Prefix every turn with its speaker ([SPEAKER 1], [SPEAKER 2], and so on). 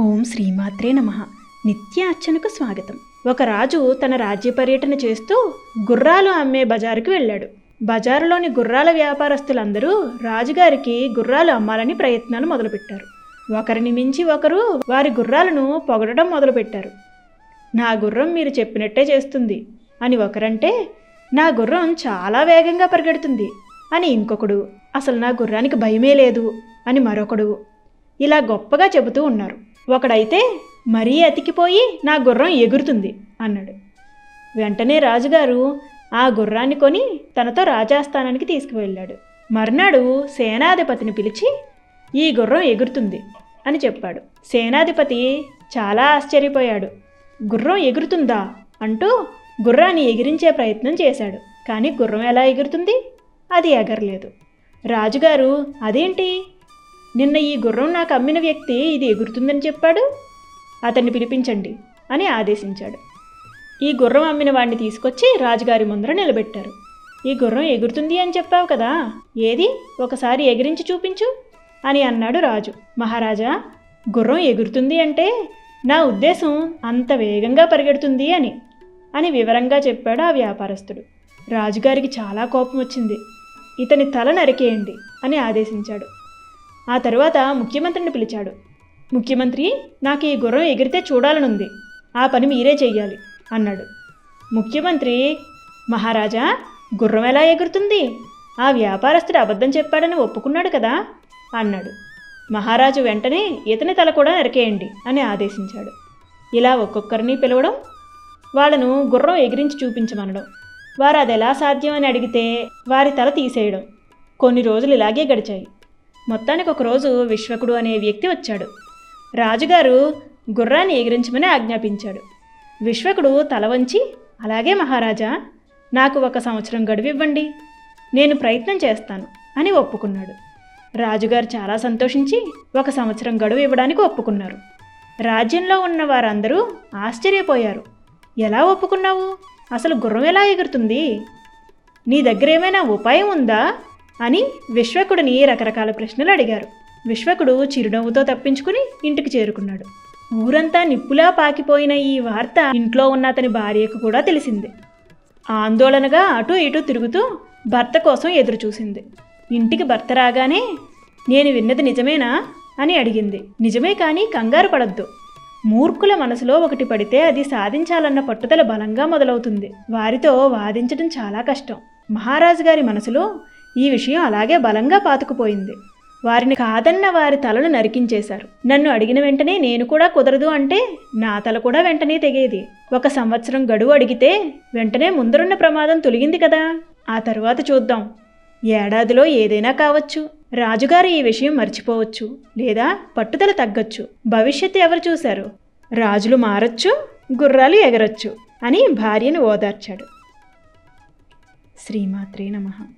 [SPEAKER 1] ఓం శ్రీమాత్రే నమ. నిత్య అర్చనకు స్వాగతం. ఒక రాజు తన రాజ్య పర్యటన చేస్తూ గుర్రాలు అమ్మే బజారుకు వెళ్ళాడు. బజారులోని గుర్రాల వ్యాపారస్తులందరూ రాజుగారికి గుర్రాలు అమ్మాలని ప్రయత్నాలు మొదలుపెట్టారు. ఒకరిని మించి ఒకరు వారి గుర్రాలను పొగడడం మొదలుపెట్టారు. నా గుర్రం మీరు చెప్పినట్టే చేస్తుంది అని ఒకరంటే నా గుర్రం చాలా వేగంగా పరిగెడుతుంది అని ఇంకొకడు అసలు నా గుర్రానికి భయమే లేదు అని మరొకడు ఇలా గొప్పగా చెబుతూ ఉన్నారు. ఒకడైతే మరీ అతికిపోయి నా గుర్రం ఎగురుతుంది అన్నాడు. వెంటనే రాజుగారు ఆ గుర్రాన్ని కొని తనతో రాజాస్థానానికి తీసుకువెళ్ళాడు. మర్నాడు సేనాధిపతిని పిలిచి ఈ గుర్రం ఎగురుతుంది అని చెప్పాడు. సేనాధిపతి చాలా ఆశ్చర్యపోయాడు. గుర్రం ఎగురుతుందా అంటూ గుర్రాన్ని ఎగిరించే ప్రయత్నం చేశాడు. కానీ గుర్రం ఎలా ఎగురుతుంది? అది ఎగరలేదు. రాజుగారు అదేంటి? నిన్న ఈ గుర్రం నాకు అమ్మిన వ్యక్తి ఇది ఎగురుతుందని చెప్పాడు? అతన్ని పిలిపించండి అని ఆదేశించాడు. ఈ గుర్రం అమ్మిన వాడిని తీసుకొచ్చి రాజుగారి ముందర నిలబెట్టారు. ఈ గుర్రం ఎగురుతుంది అని చెప్పావు కదా ఏది? ఒకసారి ఎగిరించి చూపించు అని అన్నాడు రాజు. మహారాజా గుర్రం ఎగురుతుంది అంటే నా ఉద్దేశం అంత వేగంగా పరిగెడుతుంది అని అని వివరంగా చెప్పాడు ఆ వ్యాపారస్తుడు. రాజుగారికి చాలా కోపం వచ్చింది. ఇతని తల నరికేయండి అని ఆదేశించాడు. ఆ తర్వాత ముఖ్యమంత్రిని పిలిచాడు. ముఖ్యమంత్రి నాకు ఈ గుర్రం ఎగిరితే చూడాలనుంది. ఆ పని మీరే చెయ్యాలి అన్నాడు. ముఖ్యమంత్రి మహారాజా గుర్రం ఎలా ఎగురుతుంది? ఆ వ్యాపారస్తుడు అబద్ధం చెప్పాడని ఒప్పుకున్నాడు కదా అన్నాడు. మహారాజు వెంటనే ఇతని తల కూడా నరికేయండి అని ఆదేశించాడు. ఇలా ఒక్కొక్కరిని పిలవడం వాళ్ళను గుర్రం ఎగిరించి చూపించమనడం వారు అది ఎలా సాధ్యం అని అడిగితే వారి తల తీసేయడం కొన్ని రోజులు ఇలాగే గడిచాయి. మొత్తానికి ఒకరోజు విశ్వకుడు అనే వ్యక్తి వచ్చాడు. రాజుగారు గుర్రాన్ని ఎగిరించమని ఆజ్ఞాపించాడు. విశ్వకుడు తల వంచి అలాగే మహారాజా నాకు ఒక సంవత్సరం గడువు ఇవ్వండి. నేను ప్రయత్నం చేస్తాను అని ఒప్పుకున్నాడు. రాజుగారు చాలా సంతోషించి ఒక సంవత్సరం గడువు ఇవ్వడానికి ఒప్పుకున్నారు. రాజ్యంలో ఉన్న వారందరూ ఆశ్చర్యపోయారు. ఎలా ఒప్పుకున్నావు? అసలు గుర్రం ఎలా ఎగురుతుంది? నీ దగ్గర ఏమైనా ఉపాయం ఉందా? అని విశ్వకుడిని రకరకాల ప్రశ్నలు అడిగారు. విశ్వకుడు చిరునవ్వుతో తప్పించుకుని ఇంటికి చేరుకున్నాడు. ఊరంతా నిప్పులా పాకిపోయిన ఈ వార్త ఇంట్లో ఉన్న అతని భార్యకు కూడా తెలిసింది. ఆందోళనగా అటు ఇటు తిరుగుతూ భర్త కోసం ఎదురు చూసింది ఇంటికి భర్త రాగానే నేను విన్నది నిజమేనా? అని అడిగింది. నిజమే కానీ కంగారు పడద్దు. మూర్ఖుల మనసులో ఒకటి పడితే అది సాధించాలన్న పట్టుదల బలంగా మొదలవుతుంది. వారితో వాదించడం చాలా కష్టం. మహారాజు గారి మనసులో ఈ విషయం అలాగే బలంగా పాతుకుపోయింది. వారిని కాదన్న వారి తలను నరికించేశారు. నన్ను అడిగిన వెంటనే నేను కూడా కుదరదు అంటే నా తల కూడా వెంటనే తెగేది. ఒక సంవత్సరం గడువు అడిగితే వెంటనే ముందరున్న ప్రమాదం తొలగింది కదా. ఆ తర్వాత చూద్దాం. ఏడాదిలో ఏదైనా కావచ్చు. రాజుగారు ఈ విషయం మర్చిపోవచ్చు. లేదా పట్టుదల తగ్గొచ్చు. భవిష్యత్తు ఎవరు చూశారు? రాజులు మారచ్చు గుర్రాలు ఎగరొచ్చు అని భార్యను ఓదార్చాడు. శ్రీమాత్రే నమః.